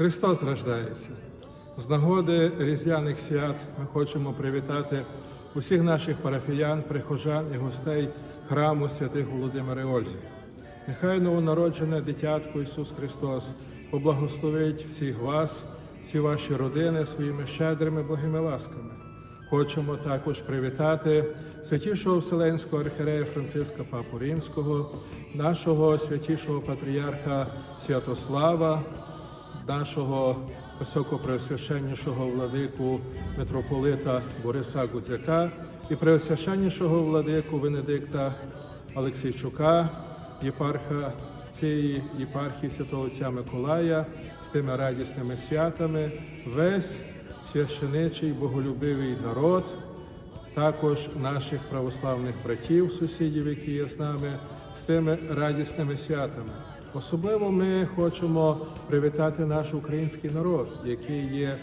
Христос рождається. З нагоди різдвяних свят ми хочемо привітати усіх наших парафіян, прихожан і гостей храму святих Володимира Ольги. Нехай новонароджене дитятко Ісус Христос поблагословить всіх вас, всі ваші родини своїми щедрими благими ласками. Хочемо також привітати святішого Вселенського архірея Франциска Папу Римського, нашого святішого патріарха Святослава, нашого високопреосвященнішого владику митрополита Бориса Гудзяка і преосвященнішого владику Венедикта Олексійчука, єпарха цієї єпархії святого Отця Миколая з тими радісними святами, весь священичий боголюбивий народ, також наших православних братів, сусідів, які є з нами, з тими радісними святами. Особливо ми хочемо привітати наш український народ, який є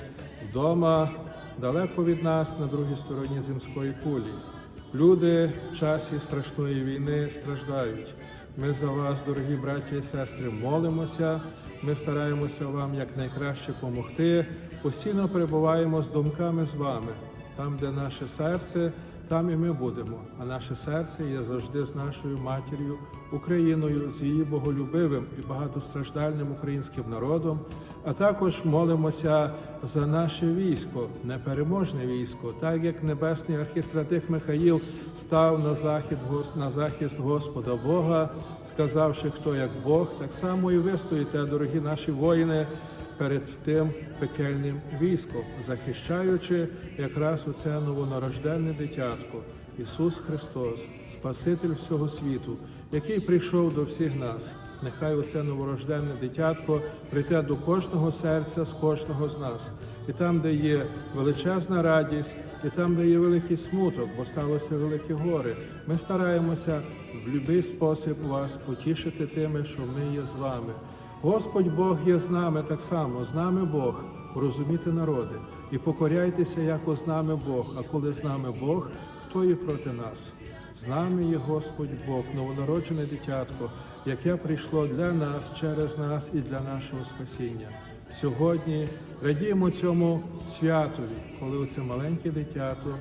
вдома далеко від нас на другій стороні земської кулі. Люди в часі страшної війни страждають. Ми за вас, дорогі браті і сестри, молимося. Ми стараємося вам якнайкраще допомогти. Постійно перебуваємо з думками з вами. Там, де наше серце, там і ми будемо. А наше серце є завжди з нашою матір'ю Україною, з її боголюбивим і багатостраждальним українським народом. А також молимося за наше військо, непереможне військо, так як небесний архістратих Михаїл став на захід на захист Господа Бога, сказавши, хто як Бог, так само і ви стоїте, дорогі наші воїни, перед тим пекельним військом, захищаючи якраз оце новонарожденне дитятко, Ісус Христос, Спаситель всього світу, який прийшов до всіх нас. Нехай оце новорожденне дитятко прийде до кожного серця з кожного з нас. І там, де є величезна радість, і там, де є великий смуток, бо сталося велике горе, ми стараємося в будь-який спосіб вас потішити тими, що ми є з вами. Господь Бог є з нами так само, з нами Бог, розуміти народи, і покоряйтеся, як з нами Бог. А коли з нами Бог, хто є проти нас? З нами є Господь Бог, новонароджене дитятко, яке прийшло для нас, через нас і для нашого спасіння. Сьогодні радіємо цьому святові, коли оце маленьке дитято,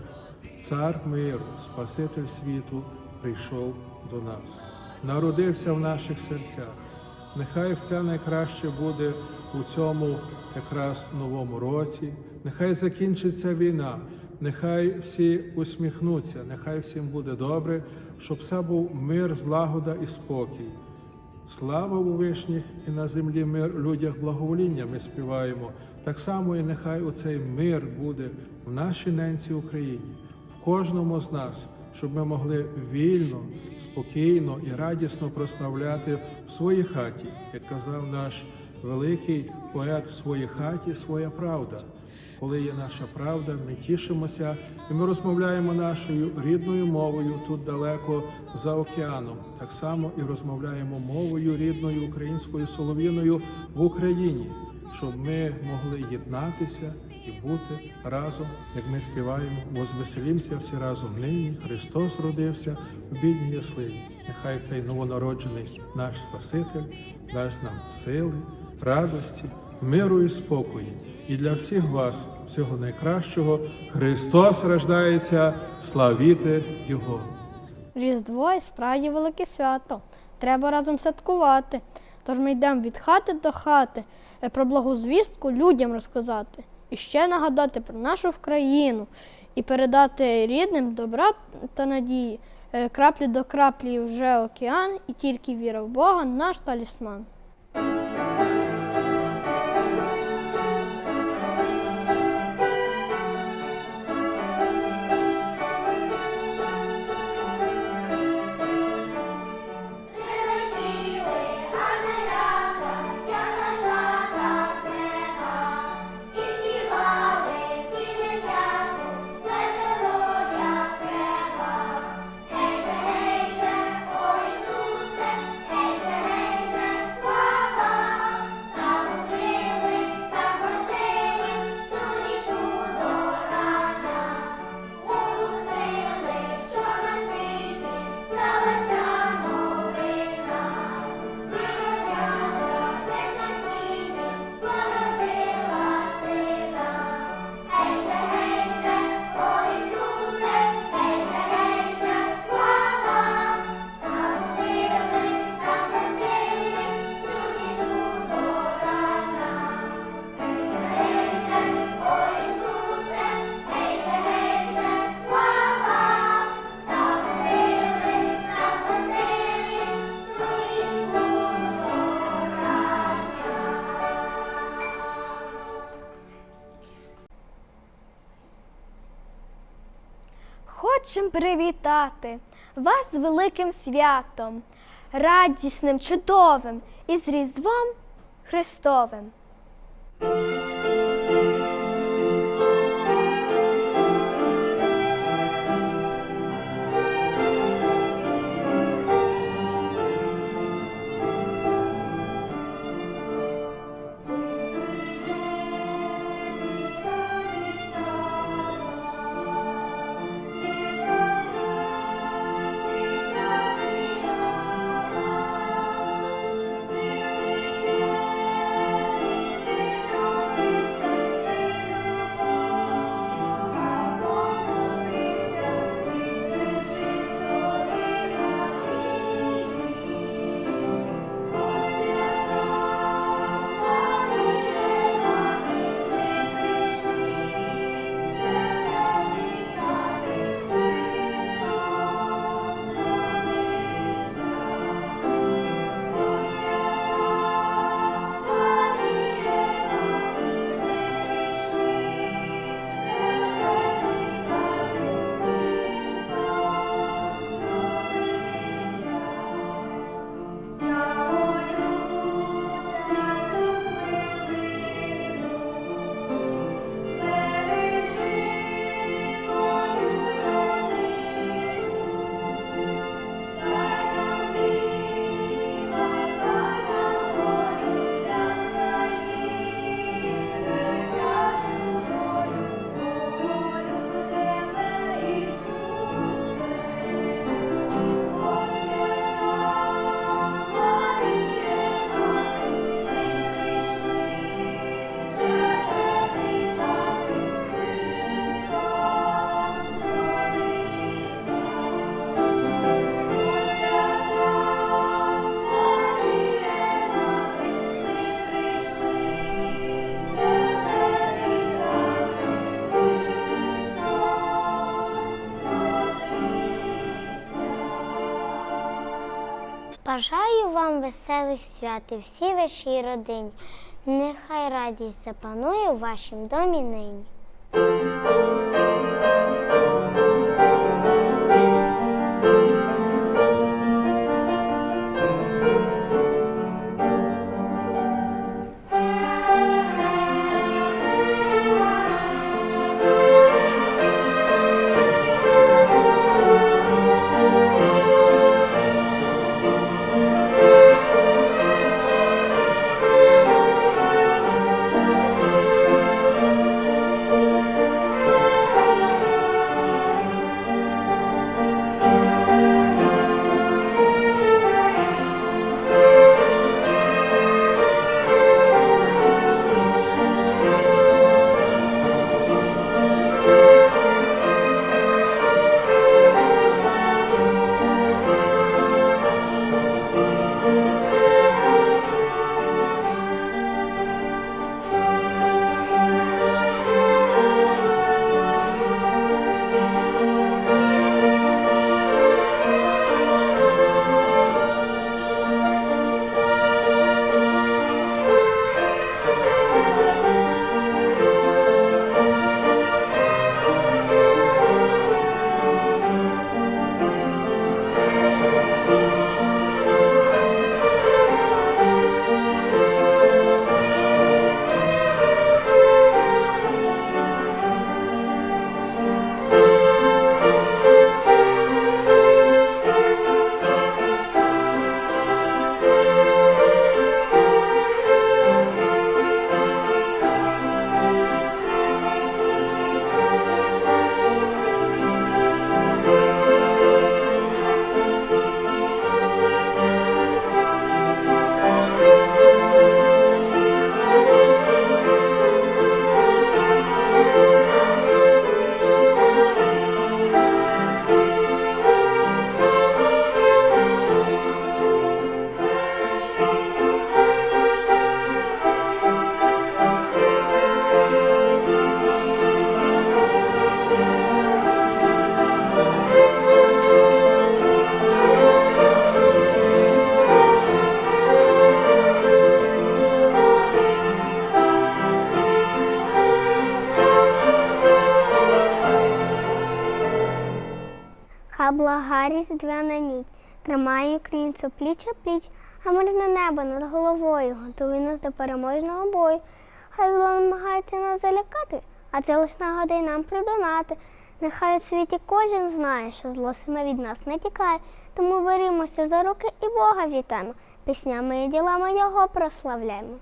цар миру, Спаситель світу, прийшов до нас, народився в наших серцях. Нехай все найкраще буде у цьому якраз новому році. Нехай закінчиться війна, нехай всі усміхнуться, нехай всім буде добре, щоб все був мир, злагода і спокій. Слава у вишніх і на землі мир людях благовоління ми співаємо. Так само і нехай оцей мир буде в нашій ненці Україні, в кожному з нас, щоб ми могли вільно, спокійно і радісно прославляти в своїй хаті, як казав наш великий поет в своїй хаті своя правда. Коли є наша правда, ми тішимося і ми розмовляємо нашою рідною мовою тут далеко за океаном. Так само і розмовляємо мовою рідною українською солов'їною в Україні, щоб ми могли єднатися і бути разом, як ми співаємо, возвеселімося всі разом нині. Христос родився в бідній яслині. Нехай цей новонароджений наш Спаситель дасть нам сили, радості, миру і спокою. І для всіх вас всього найкращого Христос рождається, славіте Його. Різдво і справді велике свято. Треба разом святкувати. Тож ми йдемо від хати до хати, е, про благу звістку людям розказати. І ще нагадати про нашу країну і передати рідним добра та надії. Е, Краплі до краплі вже океан, і тільки віра в Бога наш талісман. Хочемо привітати вас з великим святом, радісним, чудовим і з Різдвом Христовим. Бажаю вам веселих свят і всій вашій родині. Нехай радість запанує у вашім домі нині. Різдвяна ніч тримає українцю пліч о пліч, а мирне небо над головою готує нас до переможного бою. Хай зло намагається нас залякати, а це лиш нагадує нам придонати. Нехай у світі кожен знає, що зло саме від нас не тікає, тому берімося за руки і Бога вітаємо. Піснями і ділами його прославляємо.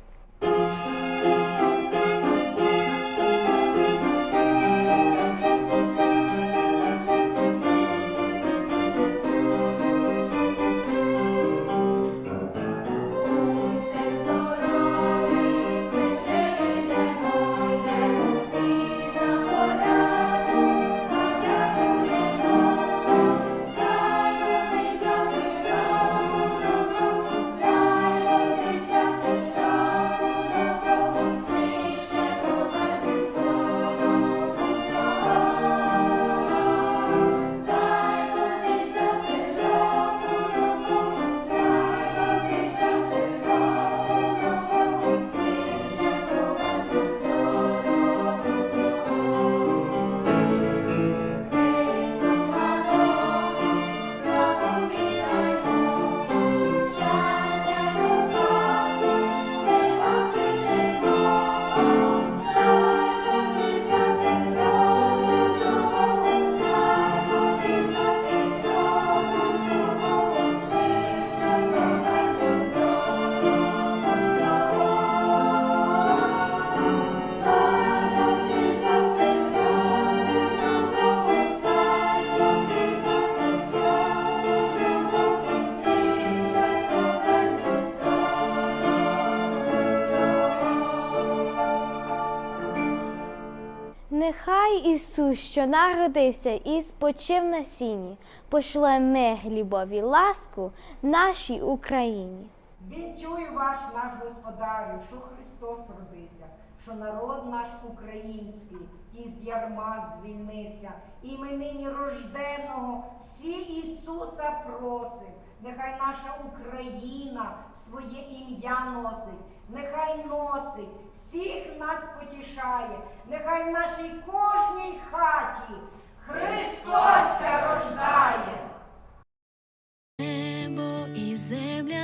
Нехай Ісус, що народився і спочив на сіні, пошле мир, любов і ласку нашій Україні. Вінчую ваш наш господарю, що Христос родився, що народ наш український із ярма звільнився, і ми нині рожденого всі Ісуса просим нехай наша Україна своє ім'я носить, нехай носить, всіх нас потішає, нехай в нашій кожній хаті Христос рождає. Небо і земля.